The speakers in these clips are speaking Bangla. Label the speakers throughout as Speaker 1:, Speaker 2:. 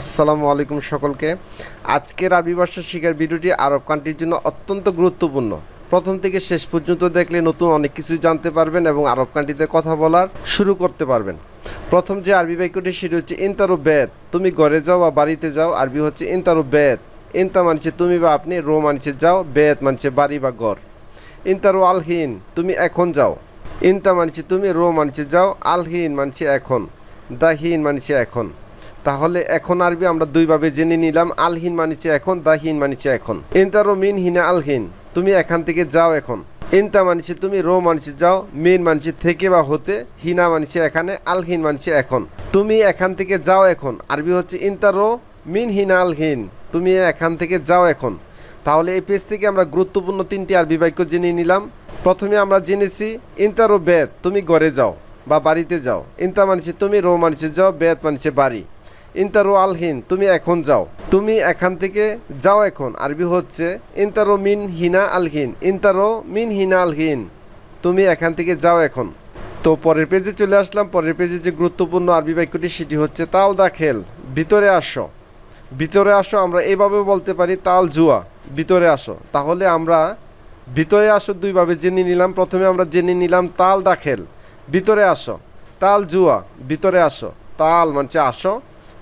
Speaker 1: আসসালামু আলাইকুম সকলকে। আজকের আরবি ভাষা শিখার ভিডিওটি আরব কান্ট্রির জন্য অত্যন্ত গুরুত্বপূর্ণ। প্রথম থেকে শেষ পর্যন্ত দেখলে নতুন অনেক কিছুই জানতে পারবেন এবং আরব কান্ট্রিতে কথা বলার শুরু করতে পারবেন। প্রথম যে আরবি বাক্যটি, সেটি হচ্ছে, ইন্তারু বেদ। তুমি ঘরে যাও বা বাড়িতে যাও, আরবি হচ্ছে, ইন্তারু বেদ। ইন্তা মানছে তুমি বা আপনি। রো মানছে যাও। বেদ মানছে বাড়ি বা ঘর। ইন্তারু আলহিন। তুমি এখন যাও। ইন্তা মানছে তুমি রো মানছে যাও। আলহিন মানছে এখন। দাহিন মানছে এখন। তাহলে এখন আরবি আমরা দুইভাবে জেনে নিলাম আলহিন মানিছে এখন দাহিন মানিছে এখন ইন্তারো মিন হিনা আলহিন তুমি এখান থেকে যাও এখন ইন্তা মানছে তুমি রো মানছে যাও মিন মানছে থেকে বা হতে হিনা মানছে এখানে আলহিন মানছে এখন তুমি এখান থেকে যাও এখন আরবি হচ্ছে ইন্তারো মিন হিনা আলহিন তুমি এখান থেকে যাও এখন তাহলে এই পেজ থেকে আমরা গুরুত্বপূর্ণ তিনটি আরবি বাক্য জেনে নিলাম প্রথমে আমরা জেনেছি ইন্তারো বেদ তুমি ঘরে যাও বা বাড়িতে যাও ইন্তা মানছে তুমি রো মানছে যাও বেদ মানছে বাড়ি ইন্তারো আলহিন তুমি এখন যাও। তুমি এখান থেকে যাও এখন। আরবি হচ্ছে ইন্তারো মিন হিনা আলহিন ইন্তারো মিন হিনা আলহিন তুমি এখান থেকে যাও এখন। তো পরের পেজে চলে আসলাম। পরের পেজে যে গুরুত্বপূর্ণ আরবি বাক্যটি, সেটি হচ্ছে তাল দাখেল, ভিতরে আসো। ভিতরে আসো, আমরা এইভাবে বলতে পারি তাল জুয়া, ভিতরে আসো। তাহলে আমরা ভিতরে আসো দুইভাবে জেনে নিলাম। প্রথমে আমরা জেনে নিলাম তাল দাখেল, ভিতরে আসো। তাল জুয়া, ভিতরে আসো। তাল মানছে আসো।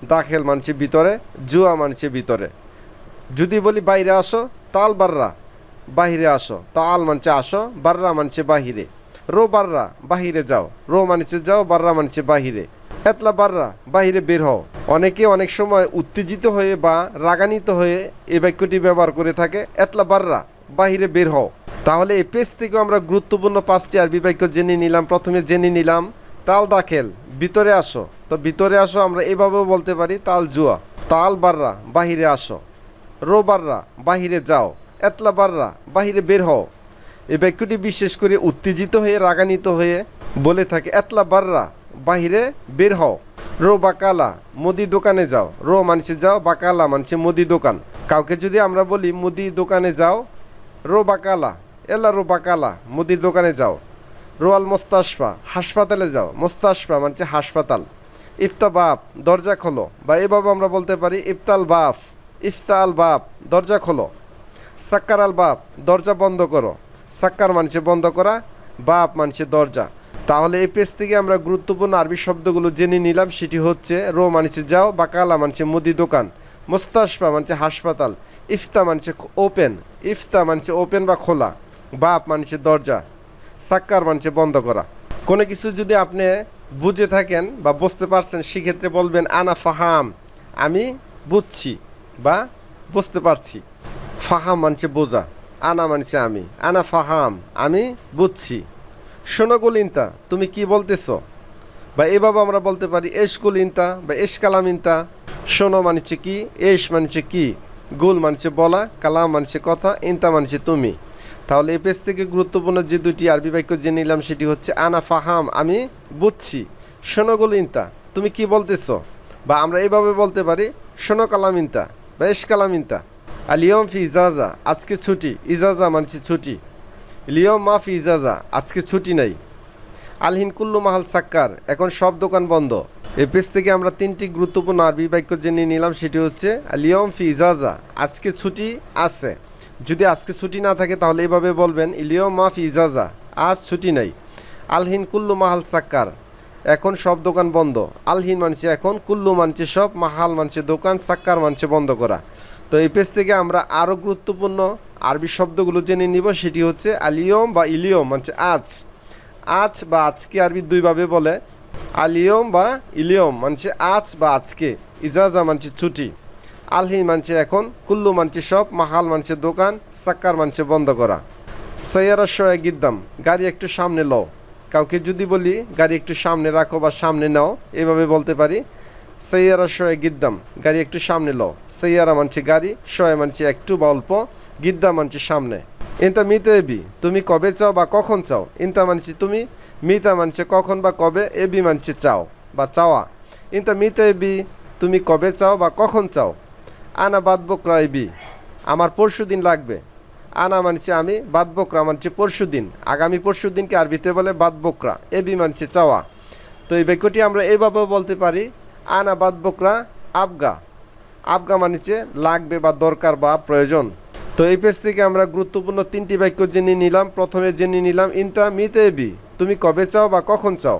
Speaker 1: দাখেল মানছে ভিতরে, জুয়া মানছে ভিতরে। যদি বলি বাইরে আসো, তাল বাররা, বাহিরে আসো। তাল মানছে আসো, বাররা মানছে বাহিরে। রো বাররা, বাহিরে যাও। রো মানছে যাও, বাররা মানছে বাহিরে। এতলা বাররা, বাহিরে বের হও। অনেকে অনেক সময় উত্তেজিত হয়ে বা রাগান্বিত হয়ে এই বাক্যটি ব্যবহার করে থাকে এতলা বাররা, বাহিরে বের হও। তাহলে এই পেজ থেকেও আমরা গুরুত্বপূর্ণ পাঁচটি আরবি বাক্য জেনে নিলাম। প্রথমে জেনে নিলাম তাল দাখেল, ভিতরে আসো। তো ভিতরে আসো, আমরা এভাবেও বলতে পারি, তাল জুয়া। তাল বাররা, বাহিরে আসো। রো বাররা, বাহিরে যাও। এতলা বাররা, বাহিরে বের হও। এই বাক্যটি বিশেষ করে উত্তেজিত হয়ে, রাগান্বিত হয়ে বলে থাকে, এতলা বাররা, বাহিরে বের হও। রো বাকালা মুদি দোকানে যাও। রো মানুষে যাও বাকালা মানুষে মুদি দোকান। কাউকে যদি আমরা বলি, মুদি দোকানে যাও। রো বাকালা এলা রো বাকালা মুদির দোকানে যাও। রোয়াল মোস্তাশফা, হাসপাতালে যাও। মোস্তাশফা মানে হাসপাতাল। ইফতা বাপ, দরজা খোলো। বা এভাবে আমরা বলতে পারি ইফতাল বাফ ইফতাল বাপ, দরজা খোলো। সাক্কার আল বাপ, দরজা বন্ধ করো। সাক্কার মানছে বন্ধ করা, বাপ মানছে দরজা। তাহলে এই পেজ থেকে আমরা গুরুত্বপূর্ণ আরবি শব্দগুলো জেনে নিলাম। সেটি হচ্ছে রো মানছে যাও, বা কালা মানছে মুদি দোকান। মোস্তাশফা মানছে হাসপাতাল। ইফতা মানছে ওপেন ইফতা মানছে ওপেন বা খোলা। বাপ মানছে দরজা। সাক্কার মানছে বন্ধ করা। কোনো কিছু যদি আপনি বুঝে থাকেন বা বুঝতে পারছেন, সেক্ষেত্রে বলবেন, আনা ফাহাম, আমি বুঝছি বা বুঝতে পারছি। ফাহাম মানছে বোঝা, আনা মানছে আমি। আনা ফাহাম, আমি বুঝছি। শোনো গুলিনতা তুমি কি বলতেছ? বা এভাবে আমরা বলতে পারি, এস গুলিনতা বা এস কালামিনতা। শোনো মানছে কি, এস মানছে কি। গুল মানছে বলা, কালাম মানছে কথা, ইনতা মানছে তুমি। তাহলে এই পেজ থেকে গুরুত্বপূর্ণ যে দুটি আরবি বাক্য জেনে নিলাম, সেটি হচ্ছে আনা ফাহাম, আমি বুঝছি। শোনো ইন্তা তুমি কি বলতেছ? বা আমরা এইভাবে বলতে পারি, শোনো কালামিনতা বা এস কালামিনতা আলিয়ম ফি ইজাজা, আজকে ছুটি, ইজাজা মানছি ছুটি। লিয়ম মা ফি ইজাজা, আজকে ছুটি নাই। আলহিন কুল্লু মাহাল সাক্কার, এখন সব দোকান বন্ধ। এই পেজ থেকে আমরা তিনটি গুরুত্বপূর্ণ আরবি বাক্য জেনে নিলাম, সেটি হচ্ছে আলিয়ম ফি ইজাজা, আজকে ছুটি আছে। যদি আজকে ছুটি না থাকে তাহলে এইভাবে বলবেন ইলিয়ম মাফ ইজাজা, আজ ছুটি নাই। আলহিন কুল্লু মাহাল সাক্কার, এখন সব দোকান বন্ধ। আলহিন মানছে এখন, কুল্লু মানছে সব, মাহাল মানছে দোকান, সাক্কার মানছে বন্ধ করা। তো এই পেজ থেকে আমরা আরও গুরুত্বপূর্ণ আরবি শব্দগুলো জেনে নিব, সেটি হচ্ছে আলিয়ম বা ইলিয়ম, মানছে আজ। আজ বা আজকে আরবি দুইভাবে বলে, আলিয়ম বা ইলিয়ম, মানছে আজ বা আজকে, ইজাজা মানছে ছুটি। আলহিন মানছে এখন, কুল্লু মানছে সব মাহাল মানছে দোকান, সাক্কার মানছে বন্ধ করা। সৈয়ারা শোয়ে গিদ্দাম, গাড়ি একটু সামনে লও। কাউকে যদি বলি, গাড়ি একটু সামনে রাখো বা সামনে নাও, এভাবে বলতে পারি। সৈয়ারা শোয়ে গিদ্দাম, গাড়ি একটু সামনে লও। সৈয়ারা মানছে গাড়ি শোয়ে মানছে একটু বা অল্প, গিদ্দা মানছে সামনে। ইনতা মিতে এবি, তুমি কবে চাও বা কখন চাও? ইনতা মানছি তুমি, মিতা মানছে কখন বা কবে, এবি মানছে চাও বা চাওয়া। ইনতা মিতে এবি, তুমি কবে চাও বা কখন চাও? আনা বাদ বকরা এবি আমার পরশু দিন লাগবে। আনা মানছে আমি বাদ বকরা মানছে পরশু দিন। আগামী পরশু দিনকে আরবিতে বলে বাদ বকরা এবি মানছে চাওয়া। তো এই বাক্যটি আমরা এইভাবেও বলতে পারি, আনা বাদ বকরা আবগা। আবগা মানিছে লাগবে বা দরকার বা প্রয়োজন। তো এই পেজ থেকে আমরা গুরুত্বপূর্ণ তিনটি বাক্য জেনে নিলাম। প্রথমে জেনে নিলাম, ইনতা মিতে এবি তুমি কবে চাও বা কখন চাও?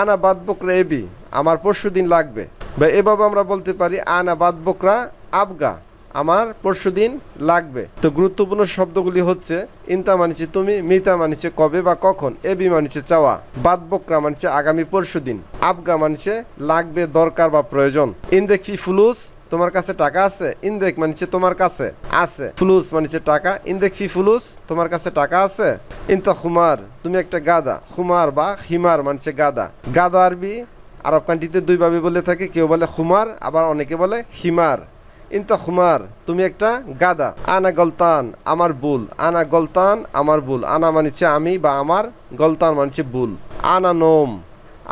Speaker 1: আনা বাদ বকরা এবি আমার পরশু দিন লাগবে। বা এভাবে আমরা বলতে পারি, আনা বাদ বকরা আবগা, আমার পরশু দিন লাগবে। তো গুরুত্বপূর্ণ শব্দগুলি হচ্ছে, ইনতা মানিছে তুমি, মিতা মানিছে কবে বা কখন, এবি মানিছে চাওয়া, বাদ বকরা মানিছে আগামী পরশু দিন, আবগা মানিছে লাগবে, দরকার বা প্রয়োজন। ইনদেক ফি ফুলুস, তোমার কাছে টাকা আছে, ইনদেক মানিছে তোমার কাছে আছে। ফুলুস মানিছে টাকা, ইনদেক ফি ফুলুস, তোমার কাছে টাকা আছে। ইনতা খুমার, তুমি একটা গাদা, খুমার বা হিমার মানছে গাদা। গাদা আরবি, আরব কান্ট্রিতে দুইভাবে বলে থাকে, কেউ বলে খুমার, আবার অনেকে বলে হিমার ইনতা খুমার, তুমি একটা গাদা। আনা গলতান, আমার বুল। আনা গলতান, আমার বুল। আনা মানিছে আমি বা আমার, গলতান মানছে বুল। আনা নোম,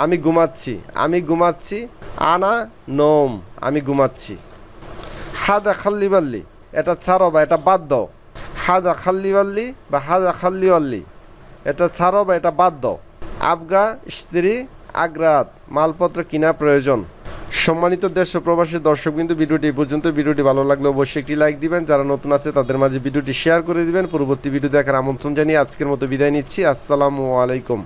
Speaker 1: আমি ঘুমাচ্ছি। আমি ঘুমাচ্ছি, আনা নোম, আমি ঘুমাচ্ছি। হাদা খাল্লি বাল্লি, এটা ছাড়ো বা এটা বাদ দাও। হাদা খাল্লি বাল্লি বা হাদা খাল্লি আল্লি এটা ছাড়ো বা এটা বাদ দাও। আবগা, স্ত্রী, আগ্রাত, মালপত্র কিনা প্রয়োজন। সম্মানিত দেশ ও প্রবাসী দর্শক কিন্তু ভিডিওটি পর্যন্ত। ভিডিওটি ভালো লাগলে অবশ্যই একটি লাইক দিবেন। যারা নতুন আছে, তাদের মাঝে ভিডিওটি শেয়ার করে দিবেন। পরবর্তী ভিডিও দেখার আমন্ত্রণ জানিয়ে আজকের মতো বিদায় নিচ্ছি। আসসালামু আলাইকুম।